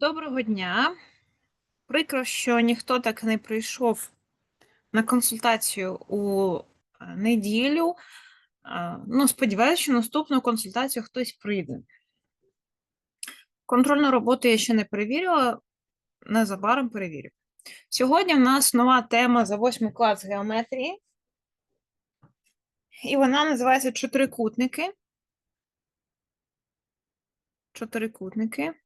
Доброго дня. Прикро, що ніхто так не прийшов на консультацію у е, неділю. Е, Ну, сподіваюся, що наступну консультацію хтось прийде. Контрольну роботу я ще не перевірила, незабаром перевірю. Сьогодні в нас нова тема за 8 клас геометрії, і вона називається чотирикутники. Чотирикутники.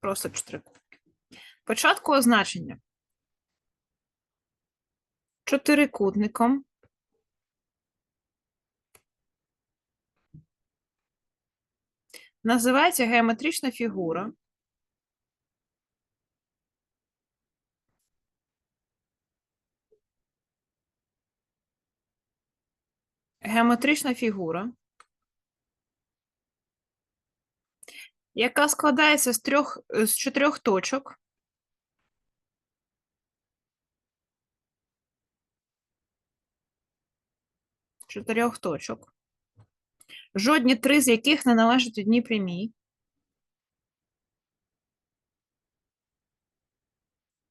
Просто чотирикутники. Початку означення. Чотирикутником називається геометрична фігура, геометрична фігура, яка складається з трьох з чотирьох точок. Чотирьох точок, жодні три з яких не належать одній прямій.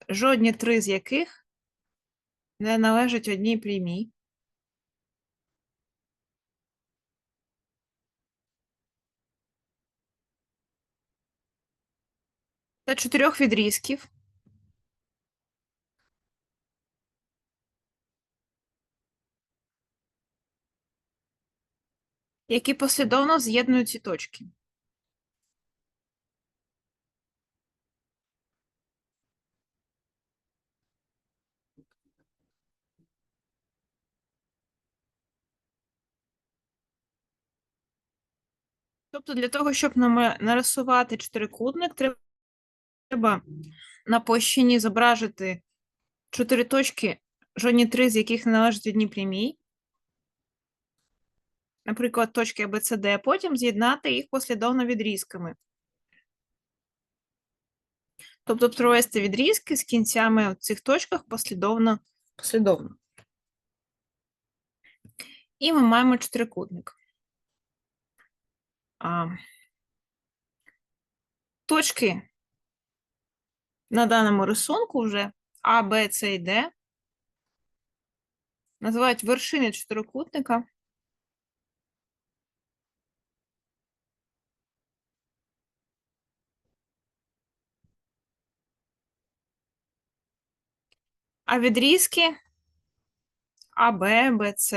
Жодні три з яких не належать одній прямій. Та чотирьох відрізків. які послідовно з'єднують ці точки. Тобто для того, щоб нарисувати чотирикутник, треба на площині зображити чотири точки, жодні три з яких не належать одній прямій. Наприклад, точки ABCD, а потім з'єднати їх послідовно відрізками. Тобто провести відрізки з кінцями в цих точках послідовно. послідовно. І ми маємо чотирикутник. А, точки на даному рисунку вже А, Б, С і Д називають вершини чотирикутника. А відрізки АБ, БЦ,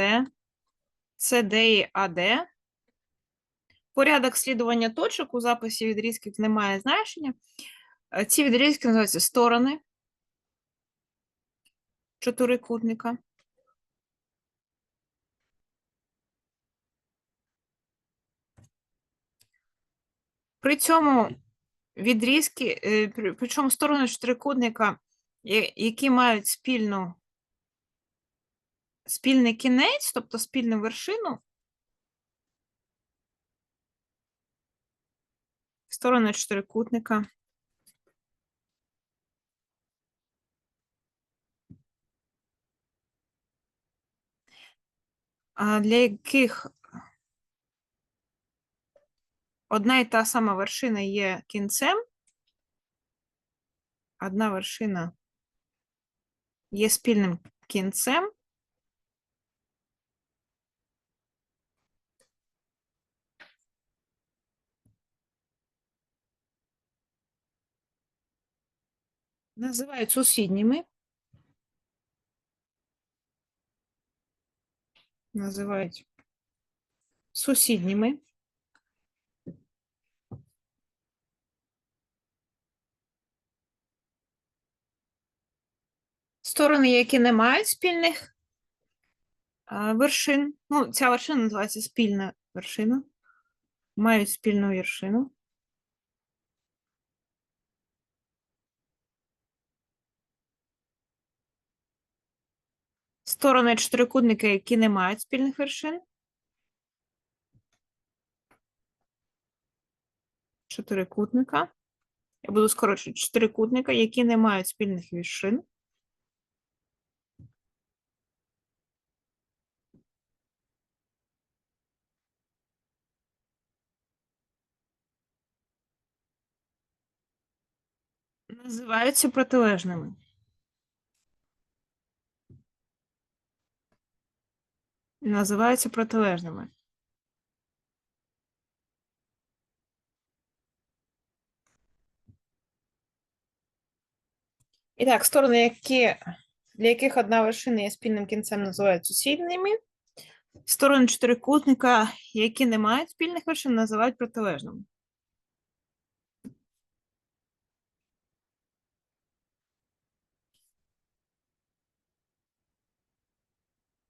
СД і АД. Порядок слідування точок у записі відрізків не має значення. Е, Ці відрізки називаються сторони чотирикутника. При цьому відрізки, е, причому сторони чотирикутника, які мають спільну, спільний кінець, тобто спільну вершину, сторони чотирикутника. Для яких одна і та сама вершина є кінцем, одна вершина є спільним кінцем, називають сусідніми. Називають сусідніми. Сторони, які не мають спільних вершин. Ну, ця вершина називається спільна вершина. Мають спільну вершину. сторони чотирикутника, які не мають спільних вершин. Чотирикутника. Я буду скорочувати чотирикутника, які не мають спільних вершин. Називаються протилежними. Називаються протилежними. І так, сторони, які, для яких одна вершина є спільним кінцем, називають сусідніми. Сторони чотирикутника, які не мають спільних вершин, називають протилежними.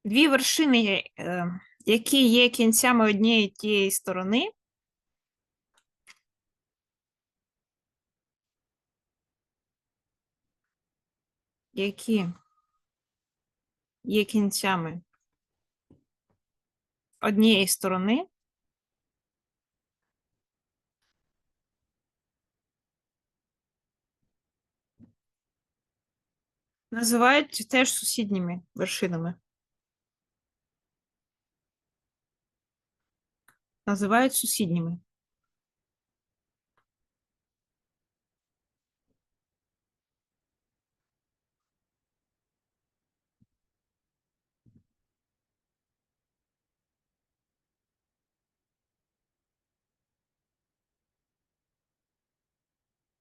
Дві вершини, е, які є кінцями однієї тієї сторони, які є кінцями однієї сторони, називають теж сусідніми вершинами. Називають сусідніми.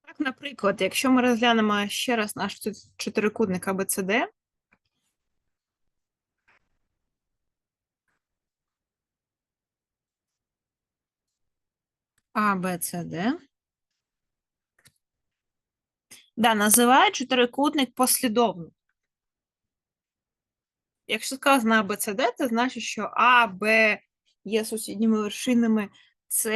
Так, наприклад, якщо ми розглянемо ще раз наш чот- чотирикутник ABCD, ABCD, да, називають чотирикутник послідовно. Якщо сказано ABCD, це значить, що А, Б є сусідніми вершинами, С,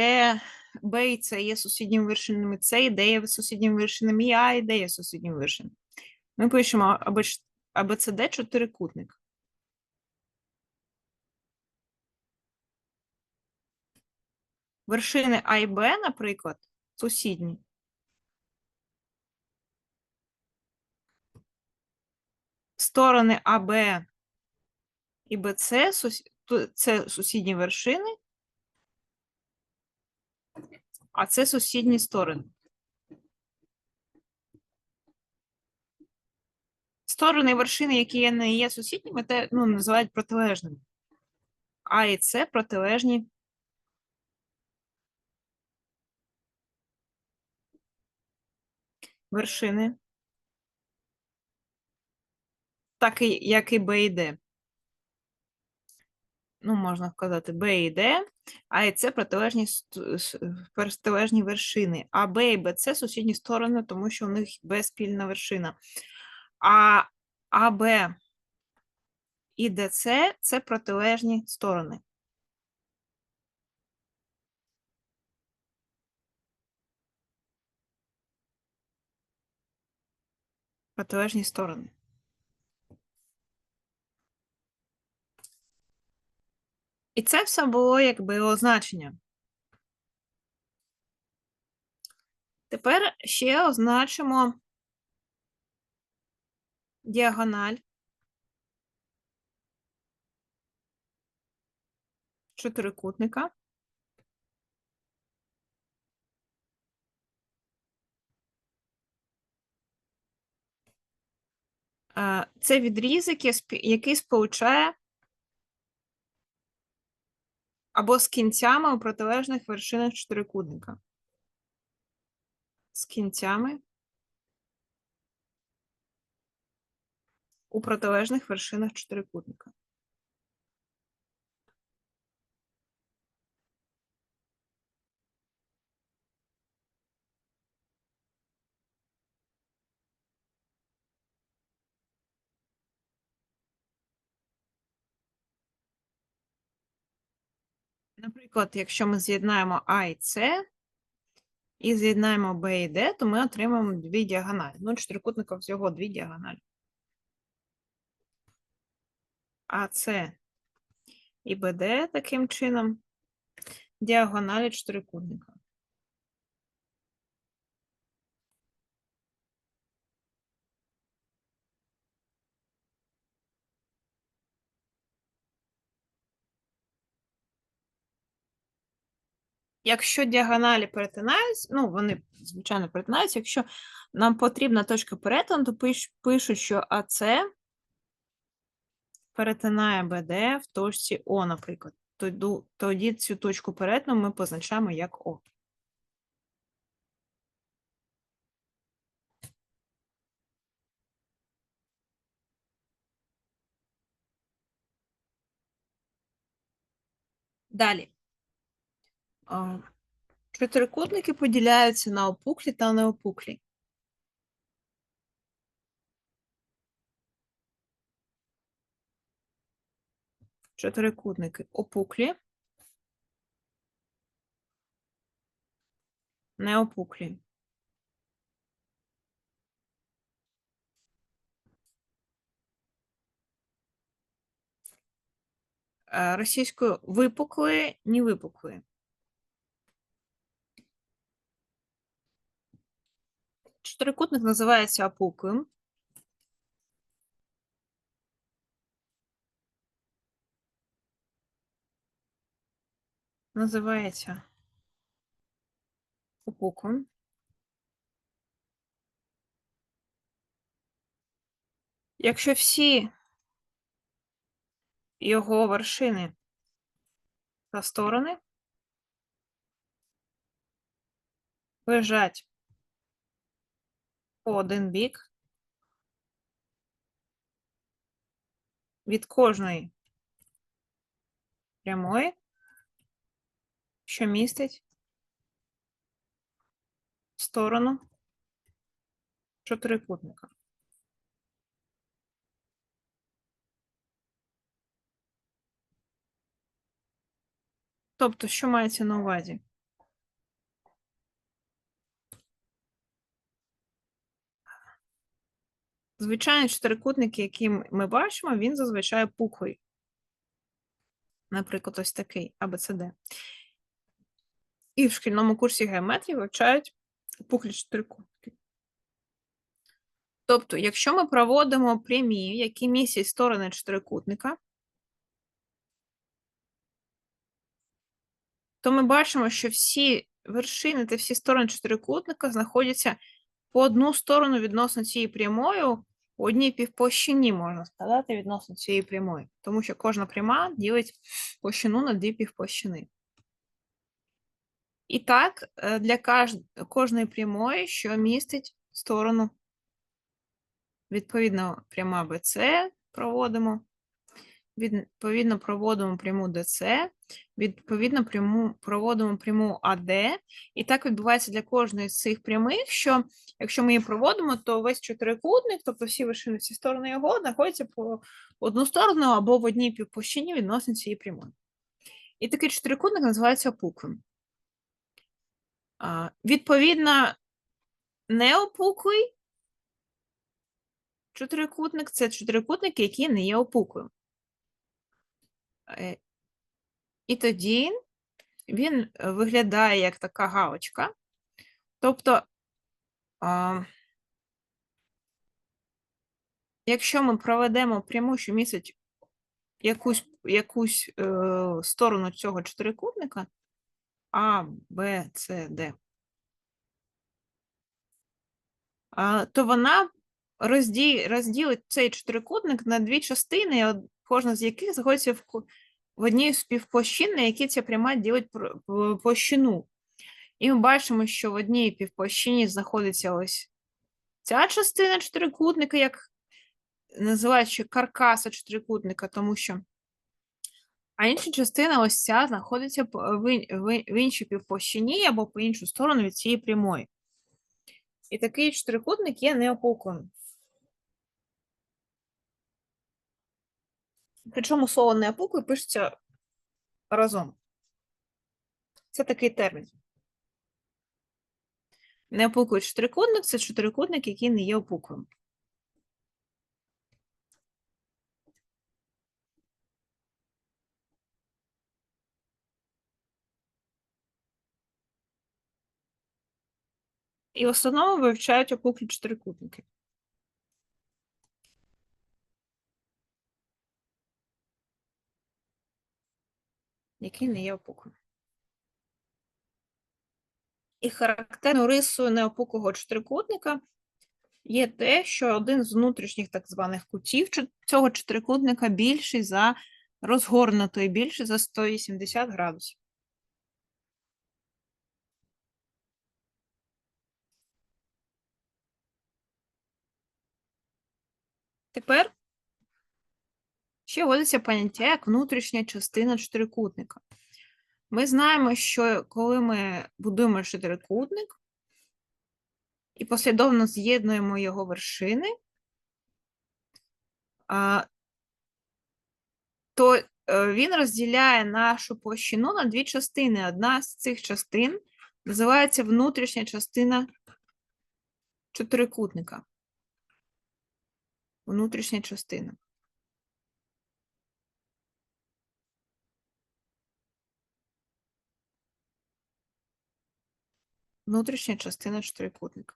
Б і С є сусідніми вершинами, С і Д є сусідніми вершинами, і А і Д є сусідніми вершинами. Ми пишемо ABCD чотирикутник. Вершини А і Б, наприклад, сусідні. Сторони АБ і БЦ це сусідні вершини, а це сусідні сторони. Сторони вершини, які не є сусідніми, те, ну, називають протилежними. А і С протилежні вершини. Так як і Б і Д. Ну, можна сказати, Б і Д, а і С протилежні, протилежні вершини. А Б і БЦ сусідні сторони, тому що у них Б спільна вершина. А АБ і ДЦ це протилежні сторони. Протилежні сторони. І це все було якби означення. Тепер ще означимо діагональ чотирикутника. Е, Це відрізок, який сполучає або з кінцями у протилежних вершинах чотирикутника. З кінцями у протилежних вершинах чотирикутника. Наприклад, якщо ми з'єднаємо А і С і з'єднаємо Б і Д, то ми отримаємо дві діагоналі. Ну, чотирикутника всього дві діагоналі. АС і БД таким чином діагоналі чотирикутника. Якщо діагоналі перетинаються, ну, вони, звичайно, перетинаються, якщо нам потрібна точка перетину, то пиш, пишуть, що АЦ перетинає БД в точці О, наприклад. Тоді цю точку перетину ми позначаємо як О. Далі. Чотирикутники поділяються на опуклі та неопуклі. Чотирикутники опуклі, неопуклі. Е, Російською випуклі, не випуклі. Чотирикутник називається опуклим. Називається опуклим. Якщо всі його вершини та сторони лежать один бік від кожної прямої, що містить сторону чотирикутника. Тобто, що мається на увазі? Звичайно, чотирикутник, який ми бачимо, він зазвичай пухлий. Наприклад, ось такий АБЦД. І в шкільному курсі геометрії вивчають пухлі чотирикутники. Тобто, якщо ми проводимо прямі, які містять сторони чотирикутника, то ми бачимо, що всі вершини та всі сторони чотирикутника знаходяться по одну сторону відносно цієї прямої, у одній півплощині, можна сказати, відносно цієї прямої. Тому що кожна пряма ділить площину на дві півплощини. І так, е, для кожної прямої, що містить сторону, відповідно, пряма BC проводимо, відповідно, проводимо пряму DC, відповідно, пряму, проводимо пряму AD. І так відбувається для кожної з цих прямих, що якщо ми її проводимо, то весь чотирикутник, тобто всі вершини, всі сторони його, знаходяться по одну сторону або в одній півплощині відносно цієї прямої. І такий чотирикутник називається опуклим. Відповідно, неопуклий чотирикутник це чотирикутник, який не є опуклим. Е, і тоді він виглядає як така галочка. Тобто, якщо ми проведемо пряму, що містить якусь якусь е, сторону цього чотирикутника, А, Б, С, Д, то вона розділить цей чотирикутник на дві частини, кожна з яких знаходиться в в одній з півплощин, на які ця пряма ділить площину. І ми бачимо, що в одній півплощині знаходиться ось ця частина чотирикутника, як називають ще каркаса чотирикутника, тому що. А інша частина ось ця знаходиться в іншій півплощині або по іншу сторону від цієї прямої. І такий чотирикутник є неопуклим. Причому слово неопуклий пишеться разом. Це такий термін. Неопуклий чотирикутник це чотирикутник, який не є опуклим. І в основному вивчають опуклі чотирикутники. Який не є опуклим. І характерною рисою неопуклого чотирикутника є те, що один з внутрішніх так званих кутів цього чотирикутника більший за розгорнутий, більший за 180 градусів. Тепер ще вводиться поняття як внутрішня частина чотирикутника. Ми знаємо, що коли ми будуємо чотирикутник і послідовно з'єднуємо його вершини, то е, він розділяє нашу площину на дві частини. Одна з цих частин називається внутрішня частина чотирикутника. Внутрішня частина. Внутрішня частина чотирикутника.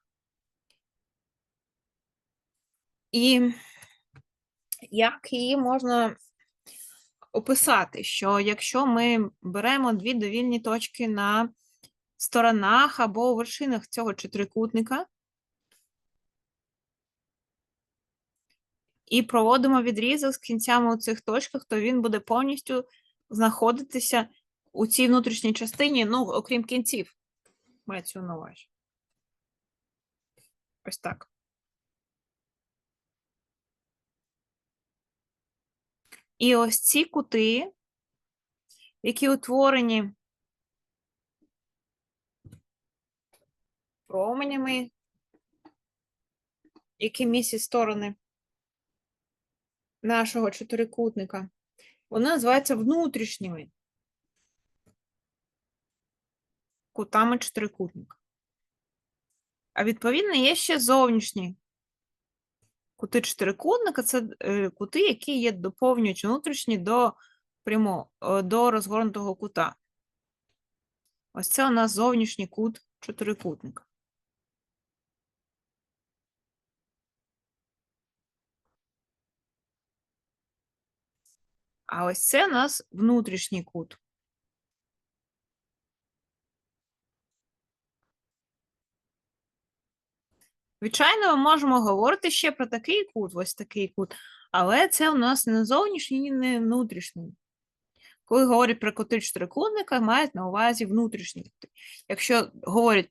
І як її можна описати, що якщо ми беремо дві довільні точки на сторонах або у вершинах цього чотирикутника і проводимо відрізок з кінцями у цих точках, то він буде повністю знаходитися у цій внутрішній частині, ну, окрім кінців. Мається на увазі. Ось так. І ось ці кути, які утворені променями, які місяць сторони нашого чотирикутника, вони називаються внутрішніми кутами чотирикутника. А відповідно є ще зовнішні кути чотирикутника це е, кути, які є доповнюють внутрішні до прямо, е, до розгорнутого кута. Ось це у нас зовнішній кут чотирикутника. А ось це у нас внутрішній кут. Звичайно, ми можемо говорити ще про такий кут, ось такий кут, але це у нас не зовнішній, не внутрішній. Коли говорять про кути чотирикутника, мають на увазі внутрішні кути. Якщо говорять